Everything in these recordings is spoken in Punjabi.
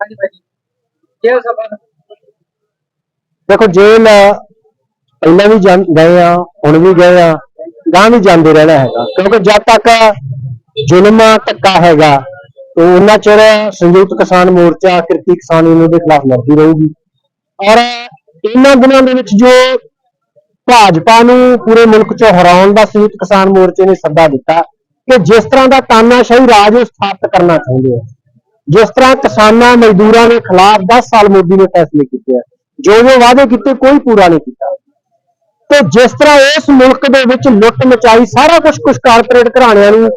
ਹਾਂਜੀ ਭਾਈ ਜੇਲ੍ਹ ਸਫਰ ਦੇਖੋ, ਜੇਲ੍ਹ ਪਹਿਲਾਂ ਵੀ ਜਾਂ- ਗਏ ਆ, ਹੁਣ ਵੀ ਗਏ ਆ ਗਾਂ ਵੀ ਜਾਂਦੇ ਰਹਿਣਾ ਹੈਗਾ। ਕਿਉਂਕਿ ਜਦ ਤੱਕ ਜ਼ੁਲਮ ਧੱਕਾ ਹੈਗਾ, ਤੇ ਉਹਨਾਂ ਚਿਰ ਸੰਯੁਕਤ ਕਿਸਾਨ ਮੋਰਚਾ, ਕਿਰਤੀ ਕਿਸਾਨ ਯੂਨੀਅਨ ਦੇ ਖਿਲਾਫ ਲੜਦੀ ਰਹੂਗੀ। ਔਰ ਇਹਨਾਂ ਦਿਨਾਂ ਦੇ ਵਿੱਚ ਜੋ ਭਾਜਪਾ ਨੂੰ ਪੂਰੇ ਮੁਲਕ 'ਚ ਹਰਾਉਣ ਦਾ ਸੰਯੁਕਤ ਕਿਸਾਨ ਮੋਰਚੇ ਨੇ ਸੱਦਾ ਦਿੱਤਾ, ਕਿ ਜਿਸ ਤਰ੍ਹਾਂ ਦਾ ਤਾਨਾਸ਼ਾਹੀ ਰਾਜ ਉਹ ਸਥਾਪਿਤ ਕਰਨਾ ਚਾਹੁੰਦੇ ਆ। ਜਿਸ ਤਰ੍ਹਾਂ ਕਿਸਾਨਾਂ, ਮਜ਼ਦੂਰਾਂ ਦੇ ਖਿਲਾਫ 10 ਸਾਲ ਮੋਦੀ ਨੇ ਫੈਸਲੇ ਕੀਤੇ ਆ, ਜੋ ਜੋ ਵਾਅਦੇ ਕੀਤੇ ਕੋਈ ਪੂਰਾ ਨਹੀਂ ਕੀਤਾ। ਤੇ ਜਿਸ ਤਰ੍ਹਾਂ ਇਸ ਮੁਲਕ ਦੇ ਵਿੱਚ ਲੁੱਟ ਮਚਾਈ, ਸਾਰਾ ਕੁਝ ਕੁਝ ਕਾਰਪੋਰੇਟ ਘਰਾਣਿਆਂ ਨੂੰ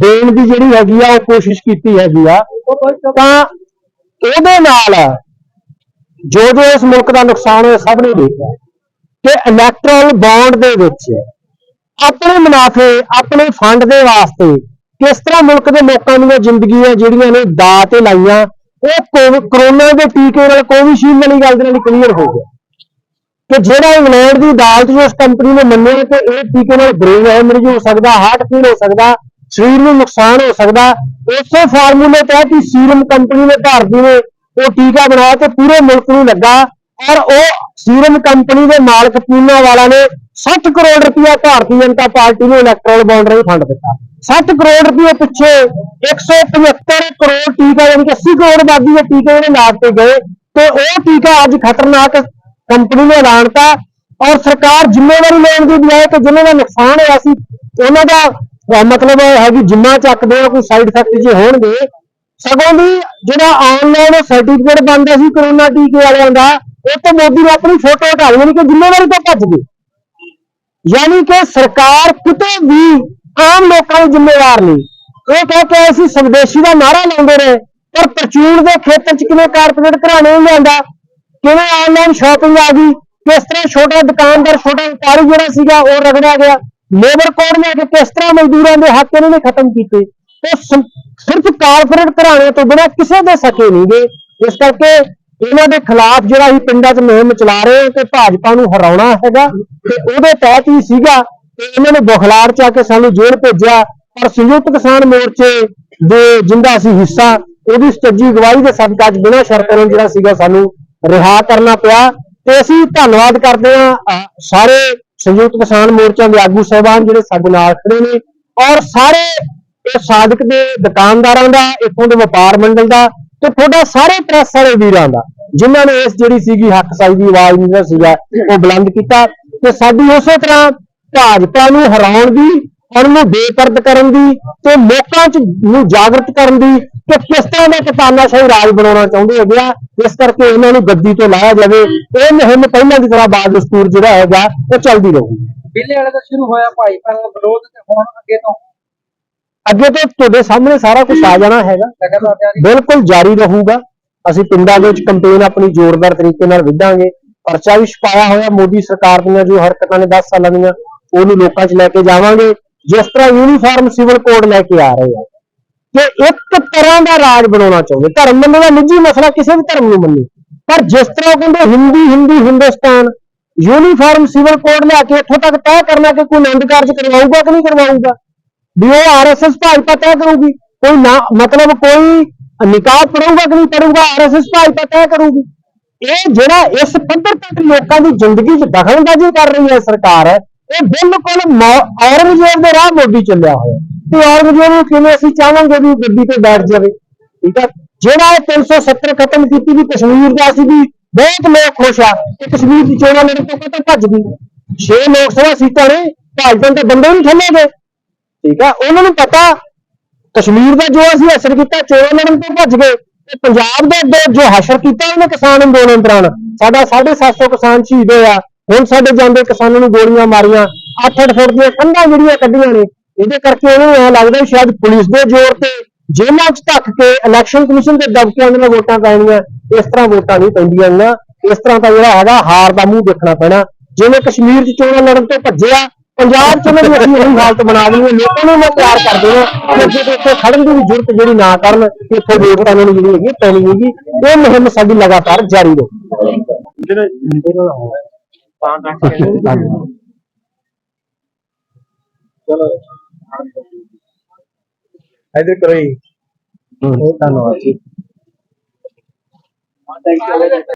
ਦੇਣ ਦੀ ਜਿਹੜੀ ਹੈਗੀ ਆ, ਉਹ ਕੋਸ਼ਿਸ਼ ਕੀਤੀ ਹੈਗੀ ਆ, ਤਾਂ ਇਹਦੇ ਨਾਲ ਜੋ ਜੋ ਇਸ ਮੁਲਕ ਦਾ ਨੁਕਸਾਨ ਹੋਇਆ, ਸਭ ਨੇ ਦੇਖਿਆ। ਕਿ ਇਲੈਕਟਰਲ ਬੌਂਡ ਦੇ ਵਿੱਚ ਆਪਣੇ ਮੁਨਾਫੇ, ਆਪਣੇ ਫੰਡ ਦੇ ਵਾਸਤੇ ਕਿਸ ਤਰ੍ਹਾਂ ਮੁਲਕ ਦੇ ਲੋਕਾਂ ਦੀਆਂ ਜ਼ਿੰਦਗੀਆਂ ਜਿਹੜੀਆਂ ਨੇ ਦਾਅ ਤੇ ਲਾਈਆਂ, ਉਹ ਕੋਵਿ- ਕਰੋਨਾ ਦੇ ਟੀਕੇ ਨਾਲ ਕੋਵਿਸ਼ੀਲਡ ਵਾਲੀ ਗੱਲ ਦੇ ਨਾਲ ਕਲੀਅਰ ਹੋ ਗਿਆ। ਕਿ ਜਿਹੜਾ ਇੰਗਲੈਂਡ ਦੀ ਅਦਾਲਤ ਜੋ ਉਸ ਕੰਪਨੀ ਨੇ ਮੰਨਿਆ ਕਿ ਇਹ ਟੀਕੇ ਨਾਲ ਬ੍ਰੇਨ ਹੈਮਰੇਜ ਹੋ ਸਕਦਾ, ਹਾਰਟ ਫੇਲ ਹੋ ਸਕਦਾ, ਸਰੀਰ ਨੂੰ ਨੁਕਸਾਨ ਹੋ ਸਕਦਾ, ਉਸੇ ਫਾਰਮੂਲੇ ਤਹਿਤ ਹੀ ਸੀਰਮ ਕੰਪਨੀ ਨੇ ਭਾਰਤੀ ਨੇ ਉਹ ਟੀਕਾ ਬਣਾਇਆ ਤੇ ਪੂਰੇ ਮੁਲਕ ਨੂੰ ਲੱਗਾ। ਔਰ ਉਹ ਸੀਰਮ ਕੰਪਨੀ ਦੇ ਮਾਲਕ ਪੂਨਾ ਵਾਲਾ ਨੇ 60 ਕਰੋੜ ਰੁਪਇਆ ਭਾਰਤੀ ਜਨਤਾ ਪਾਰਟੀ ਨੂੰ ਇਲੈਕਟ੍ਰੋਲ ਬੌਂਡ ਰਾਹੀਂ ਫੰਡ ਦਿੱਤਾ। 60 ਕਰੋੜ ਰੁਪਏ ਪਿੱਛੇ 175 ਕਰੋੜ ਟੀਕਾ ਯਾਨੀ ਕਿ 80 ਕਰੋੜ ਆਬਾਦੀ ਦੇ ਟੀਕੇ ਉਹਨੇ ਲਾ ਕੇ ਗਏ ਤੇ ਉਹ ਟੀਕਾ ਅੱਜ ਖਤਰਨਾਕ ਕੰਪਨੀ ਨੇ ਐਲਾਨਤਾ ਔਰ ਸਰਕਾਰ ਜ਼ਿੰਮੇਵਾਰੀ ਲੈਣ ਦੀ ਬਜਾਏ ਤੇ ਜਿਨ੍ਹਾਂ ਦਾ ਨੁਕਸਾਨ ਹੋਇਆ ਸੀ, ਉਹਨਾਂ ਦਾ, ਅਹ, ਮਤਲਬ ਹੈਗੀ ਜਿੰਨਾ ਚੱਕਦੇ ਆ, ਕੋਈ ਸਾਈਡ ਇਫੈਕਟ ਜੇ ਹੋਣਗੇ, ਸਗੋਂ ਵੀ ਜਿਹੜਾ ਆਨਲਾਈਨ ਸਰਟੀਫਿਕੇਟ ਬਣਦਾ ਸੀ, ਕਰੋਨਾ ਟੀਕੇ ਵਾਲਿਆਂ ਦਾ ਉਹ ਤਾਂ ਮੋਦੀ ਨੇ ਆਪਣੀ ਫੋਟੋ ਹਟਾ ਲਈ, ਯਾਨੀ ਕਿ ਜ਼ਿੰਮੇਵਾਰੀ ਤੋਂ ਭੱਜ ਗਏ। ਯਾਨੀ ਕਿ ਸਰਕਾਰ ਕਿਤੇ ਵੀ ਆਮ ਲੋਕਾਂ ਦੀ ਜ਼ਿੰਮੇਵਾਰ ਨਹੀਂ। ਇਹ ਕਹਿ ਕੇ ਅਸੀਂ ਸਵਦੇਸ਼ੀ ਦਾ ਨਾਰਾ ਲਾਉਂਦੇ ਰਹੇ। ਪਰ ਪ੍ਰਚੂਨ ਦੇ ਖੇਤਰ 'ਚ ਕਿਵੇਂ ਕਾਰਪੋਰੇਟ ਘਰਾਣੇ ਨੂੰ ਲਿਆਂਦਾ? ਕਿਵੇਂ ਆਨਲਾਈਨ ਸ਼ਾਪਿੰਗ ਆ ਗਈ? ਕਿਸ ਤਰ੍ਹਾਂ ਛੋਟਾ ਦੁਕਾਨਦਾਰ, ਛੋਟਾ ਵਪਾਰੀ ਜਿਹੜਾ ਸੀਗਾ, ਉਹ ਰਗੜਿਆ ਗਿਆ? ਲੇਬਰ ਕੋਡ ਨੇ ਆ ਕਿਸ ਤਰ੍ਹਾਂ ਮਜ਼ਦੂਰਾਂ ਦੇ ਹੱਕ ਇਹਨਾਂ ਨੇ ਖਤਮ ਕੀਤੇ? ਤੇ ਸਿਰਫ ਕਾਰਪੋਰੇਟ ਘਰਾਣੇ ਤੋਂ ਬਿਨਾਂ ਕਿਸੇ ਦੇ ਸਕੇ ਨਹੀਂਗੇ। ਇਸ ਕਰਕੇ ਇਹਨਾਂ ਦੇ ਖਿਲਾਫ ਜਿਹੜਾ ਅਸੀਂ ਪਿੰਡਾਂ 'ਚ ਮੁਹਿੰਮ ਚਲਾ ਰਹੇ ਹਾਂ ਕਿ ਭਾਜਪਾ ਨੂੰ ਹਰਾਉਣਾ ਹੈਗਾ ਤੇ ਉਹਦੇ ਤਹਿਤ ਹੀ ਸੀਗਾ ਕਿ ਇਹਨਾਂ ਨੂੰ ਬੁਖਲਾੜ 'ਚ ਆ ਕੇ ਸਾਨੂੰ ਜੇਲ੍ਹ ਭੇਜਿਆ, ਪਰ ਸੰਯੁਕਤ ਕਿਸਾਨ ਮੋਰਚੇ ਦੇ ਜਿੰਦਾ ਅਸੀਂ ਹਿੱਸਾ, ਉਹਦੀ ਸੱਜੀ ਗਵਾਹੀ ਦੇ ਸਦਕਾ ਅੱਜ ਬਿਨਾਂ ਸ਼ਰਤਾਂ ਨੂੰ ਜਿਹੜਾ ਸੀਗਾ ਸਾਨੂੰ ਰਿਹਾ ਕਰਨਾ ਪਿਆ ਤੇ ਅਸੀਂ ਧੰਨਵਾਦ ਕਰਦੇ ਹਾਂ ਸਾਰੇ ਸੰਯੁਕਤ ਕਿਸਾਨ ਮੋਰਚਾ ਦੇ ਆਗੂ ਸਹਿਬਾਨ ਜਿਹੜੇ ਸਾਡੇ ਨਾਲ ਖੜੇ ਨੇ ਔਰ ਸਾਰੇ ਇਹ ਸਾਧਕ ਦੇ ਦੁਕਾਨਦਾਰਾਂ ਦਾ, ਇੱਥੋਂ ਦੇ ਵਪਾਰ ਮੰਡਲ ਦਾ ਤੇ ਤੁਹਾਡਾ ਸਾਰੇ ਪ੍ਰੈਸ ਵਾਲੇ ਵੀਰਾਂ ਦਾ, ਜਿਨ੍ਹਾਂ ਨੇ ਇਸ ਜਿਹੜੀ ਸੀਗੀ ਹੱਕ ਸਾਈ ਦੀ ਆਵਾਜ਼ ਨੂੰ ਸੀਗਾ ਉਹ ਬੁਲੰਦ ਕੀਤਾ ਤੇ ਸਾਡੀ ਉਸੇ ਤਰ੍ਹਾਂ ਭਾਜਪਾ ਨੂੰ ਹਰਾਉਣ ਦੀ ਉਹਨੂੰ ਬੇਪਰਦ ਕਰਨ ਦੀ ਤੇ ਲੋਕਾਂ 'ਚ ਨੂੰ ਜਾਗਰਤ ਕਰਨ ਦੀ ਕਿ ਕਿਸ ਤਰ੍ਹਾਂ ਦਾ ਕਿਤਾਨਾਸ਼ਾਹੀ ਰਾਜ ਬਣਾਉਣਾ ਚਾਹੁੰਦੇ ਹੈਗੇ ਆ ਇਸ ਕਰਕੇ ਇਹਨਾਂ ਨੂੰ ਗੱਦੀ ਤੋਂ ਲਾਇਆ ਜਾਵੇ, ਇਹ ਮੁਹਿੰਮ ਪਹਿਲਾਂ ਦੀ ਤਰ੍ਹਾਂ ਬਾਦ ਦਸਤੂਰ ਜਿਹੜਾ ਹੈਗਾ, ਉਹ ਚੱਲਦੀ ਰਹੂਗੀ। ਬਿੱਲੇ ਵਾਲੇ ਦਾ ਸ਼ੁਰੂ ਹੋਇਆ ਭਾਈ ਪਰ ਵਿਰੋਧ ਤੇ ਹੁਣ ਅੱਗੇ ਤੋਂ ਅੱਗੇ ਤੋਂ ਤੁਹਾਡੇ ਸਾਹਮਣੇ ਸਾਰਾ ਕੁਝ ਆ ਜਾਣਾ ਹੈਗਾ। ਬਿਲਕੁਲ ਜਾਰੀ ਰਹੂਗਾ। ਅਸੀਂ ਪਿੰਡਾਂ ਦੇ ਵਿੱਚ ਕੰਪੇਨ ਆਪਣੀ ਜ਼ੋਰਦਾਰ ਤਰੀਕੇ ਨਾਲ ਵਿੱਢਾਂਗੇ। ਪਰਚਾ ਵੀ ਛਪਾਇਆ ਹੋਇਆ ਮੋਦੀ ਸਰਕਾਰ ਦੀਆਂ ਜੋ ਹਰਕਤਾਂ ਨੇ 10 ਸਾਲਾਂ ਦੀਆਂ ਉਹਨੂੰ ਲੋਕਾਂ 'ਚ ਲੈ ਕੇ ਜਾਵਾਂਗੇ। ਜਿਸ ਤਰ੍ਹਾਂ ਯੂਨੀਫਾਰਮ ਸਿਵਲ ਕੋਡ ਲੈ ਕੇ ਆ ਰਹੇ ਆ। ਕਿ ਇੱਕ ਤਰ੍ਹਾਂ ਦਾ ਰਾਜ ਬਣਾਉਣਾ ਚਾਹੁੰਦੇ। ਧਰਮ ਮੰਨਣ ਦਾ ਨਿੱਜੀ ਮਸਲਾ ਕਿਸੇ ਵੀ ਧਰਮ ਨੂੰ ਮੰਨੇ। ਪਰ ਜਿਸ ਤਰ੍ਹਾਂ ਉਹ ਕਹਿੰਦੇ Hindi Hindi, Hindustan uniform civil code ਲਿਆ ਕੇ ਇੱਥੋਂ ਤੱਕ ਤੈਅ ਕਰਨਾ ਕਿ ਕੋਈ ਨੰਦ ਕਾਰਜ ਕਰਵਾਊਗਾ ਕਿ ਨਹੀਂ ਕਰਵਾਊਗਾ? ਵੀ ਉਹ ਆਰਐਸਐਸ ਭਾਜਪਾ ਤੈਅ ਕਰੂਗੀ। ਕੋਈ ਨਾ, ਮਤਲਬ ਕੋਈ ਨਿਕਾਹ ਪੜੂਗਾ ਕਿ ਨਹੀਂ ਪੜੂਗਾ ਆਰਐਸਐਸ ਭਾਜਪਾ ਤੈਅ ਕਰੂਗੀ। ਇਹ ਜਿਹੜਾ ਇਸ ਪੱਧਰ ਤੱਕ ਲੋਕਾਂ ਦੀ ਜ਼ਿੰਦਗੀ 'ਚ ਦਖਲਅੰਦਾਜ਼ੀ ਕਰ ਰਹੀ ਹੈ ਸਰਕਾਰ, ਇਹ ਬਿਲਕੁਲ ਔਰੰਗਜ਼ੇਬ ਦੇ ਰਾਹ ਮੋਦੀ ਚੱਲਿਆ ਹੋਇਆ। ਤੇ ਔਰੰਗਜ਼ੇਬ ਨੂੰ ਕਿਵੇਂ ਅਸੀਂ ਚਾਹਾਂਗੇ ਵੀ ਗੱਡੀ ਤੇ ਬੈਠ ਜਾਵੇ? ਠੀਕ ਹੈ ਜਿਹੜਾ ਇਹ 370 ਖਤਮ ਕੀਤੀ ਵੀ ਕਸ਼ਮੀਰ ਦਾ ਸੀ ਵੀ ਬਹੁਤ ਲੋਕ ਖੁਸ਼ ਆ ਕਿ ਕਸ਼ਮੀਰ ਦੀ ਚੋਣਾਂ ਲੜਨ ਤੋਂ ਕਿਤੇ ਭੱਜ ਗਈ 6 ਲੋਕ ਸਭਾ ਸੀਟਾਂ ਨੇ, ਭਾਜਪਾ ਦੇ ਬੰਦੇ ਨਹੀਂ ਠੱਲੇਗੇ ਠੀਕ ਆ? ਉਹਨਾਂ ਨੂੰ ਪਤਾ, ਕਸ਼ਮੀਰ ਦਾ ਜੋ ਅਸੀਂ ਅਸਰ ਕੀਤਾ ਚੋਣਾਂ ਲੜਨ ਤੋਂ ਭੱਜ ਗਏ ਤੇ ਪੰਜਾਬ ਦਾ ਜੋ ਹਸ਼ਰ ਕੀਤਾ ਉਹਨੇ ਕਿਸਾਨ ਅੰਦੋਲਨ ਦੌਰਾਨ, ਸਾਡਾ 750 ਕਿਸਾਨ ਸ਼ਹੀਦ ਹੋਇਆ ਹੁਣ ਸਾਡੇ ਜਾਂਦੇ ਕਿਸਾਨਾਂ ਨੂੰ ਗੋਲੀਆਂ ਮਾਰੀਆਂ 8-8 ਫੁੱਟ ਦੀਆਂ ਕੰਧਾਂ ਜਿਹੜੀਆਂ ਕੱਢੀਆਂ ਨੇ, ਇਹਦੇ ਕਰਕੇ ਉਹਨਾਂ ਨੂੰ ਐਂ ਲੱਗਦਾ ਸ਼ਾਇਦ ਪੁਲਿਸ ਦੇ ਜ਼ੋਰ ਤੇ ਜੇਲ੍ਹਾਂ 'ਚ ਧੱਕ ਕੇ ਇਲੈਕਸ਼ਨ ਕਮਿਸ਼ਨ ਦੇ ਦਬਕਿਆਂ ਦੇ ਨਾਲ ਵੋਟਾਂ ਪੈਣੀਆਂ, ਇਸ ਤਰ੍ਹਾਂ ਵੋਟਾਂ ਨਹੀਂ ਪੈਂਦੀਆਂ ਨਾ ਇਸ ਤਰ੍ਹਾਂ ਤਾਂ ਜਿਹੜਾ ਹੈਗਾ ਹਾਰ ਦਾ ਮੂੰਹ ਦੇਖਣਾ ਪੈਣਾ, ਜਿਵੇਂ ਕਸ਼ਮੀਰ 'ਚ ਚੋਣਾਂ ਲੜਨ ਤੋਂ ਭੱਜਿਆ ਪੰਜਾਬ 'ਚ ਉਹਨਾਂ ਦੀ ਅਸੀਂ ਉਹੀ ਹਾਲਤ ਬਣਾ ਦੇਣੀ ਹੈ ਲੋਕਾਂ ਨੂੰ ਮੈਂ ਤਿਆਰ ਕਰ ਦੇਣਾ ਕਿ ਅੱਗੇ ਤੋਂ ਇੱਥੇ ਖੜਨ ਦੀ ਵੀ ਜ਼ਰੂਰਤ ਜਿਹੜੀ ਨਾ ਕਰਨ ਇੱਥੇ ਉਹਨਾਂ ਨੂੰ ਜਿਹੜੀ ਹੈਗੀ ਪੈਣੀ ਹੈਗੀ ਇਹ ਮੁਹਿੰਮ ਸਾਡੀ ਲਗਾਤਾਰ ਜਾਰੀ ਰਹੂ। ਇਧਰ ਕਰੋ ਜੀ। ਧੰਨਵਾਦ ਜੀ।